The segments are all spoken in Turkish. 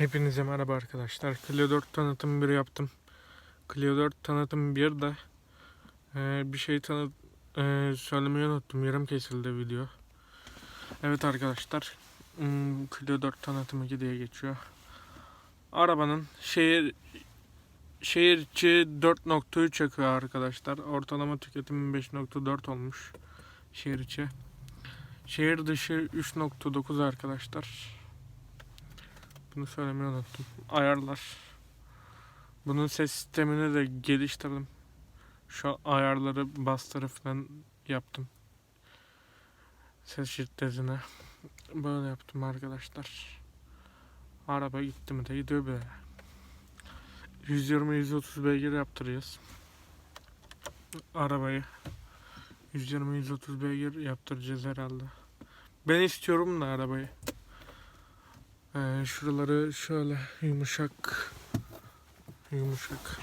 Hepinize merhaba arkadaşlar. Clio 4 tanıtım 1 yaptım. Clio 4 tanıtım 1 de e, bir şey tanıt e, söylemeyi unuttum. Yarım kesildi video. Evet arkadaşlar. hmm, Clio 4 tanıtım 2 diye geçiyor. Arabanın şehir şehir içi 4.3 yakıyor arkadaşlar. Ortalama tüketimi 5.4 olmuş. Şehir içi. Şehir dışı 3.9 arkadaşlar. Bunu söylemeyi unuttum. Ayarlar. Bunun ses sistemini de geliştirdim. Şu ayarları bastırıp falan yaptım. Ses şiddetine. Böyle yaptım arkadaşlar. Araba gitti mi de gidiyor be. 120-130 beygir yaptıracağız. Arabayı 120-130 beygir yaptıracağız herhalde. Ben istiyorum da arabayı. Ee, şuraları şöyle yumuşak yumuşak.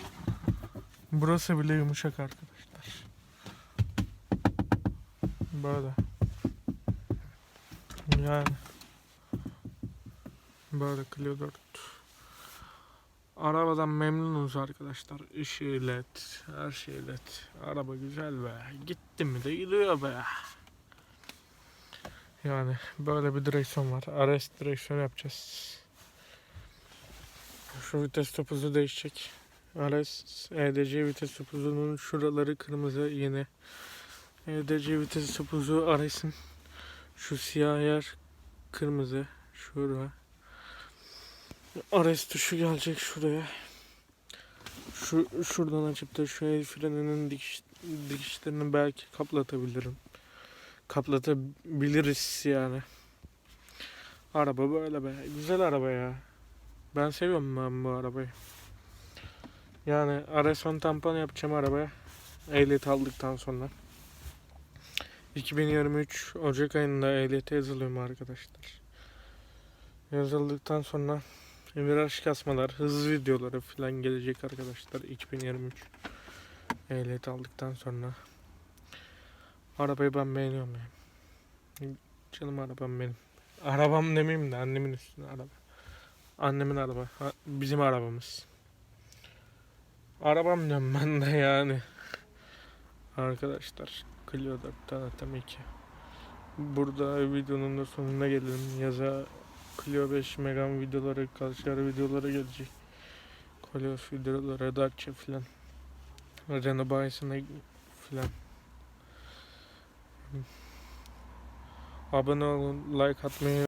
Burası bile yumuşak arkadaşlar. Böyle. Yani böyle Clio 4. Arabadan memnunuz arkadaşlar. Işığı led, her şey led. Araba güzel be. Gitti mi de gidiyor be. Yani böyle bir direksiyon var. RS direksiyon yapacağız. Şu vites topuzu değişecek. RS EDC vites topuzunun şuraları kırmızı yeni. EDC vites topuzu RS'in şu siyah yer kırmızı. Şurada. RS tuşu gelecek şuraya. Şu şuradan açıp da şu el freninin dikiş, dikişlerini belki kaplatabilirim kaplatabiliriz yani. Araba böyle be. Güzel araba ya. Ben seviyorum ben bu arabayı. Yani RS10 tampon yapacağım arabaya. Ehliyet aldıktan sonra. 2023 Ocak ayında ehliyete yazılıyorum arkadaşlar. Yazıldıktan sonra viraj kasmalar, hız videoları falan gelecek arkadaşlar 2023 ehliyet aldıktan sonra. Arabayı ben beğeniyorum yani. Canım arabam benim. Arabam demeyeyim de annemin üstüne araba. Annemin araba. Bizim arabamız. Arabam diyorum ben de yani. Arkadaşlar. Clio 4 tanıtım 2. Burada videonun da sonuna gelelim. Yaza Clio 5 Megane videoları, Calciare videoları gelecek. Clio videoları, Dacia filan. Renault bayisine filan. Abone olun, like atmayı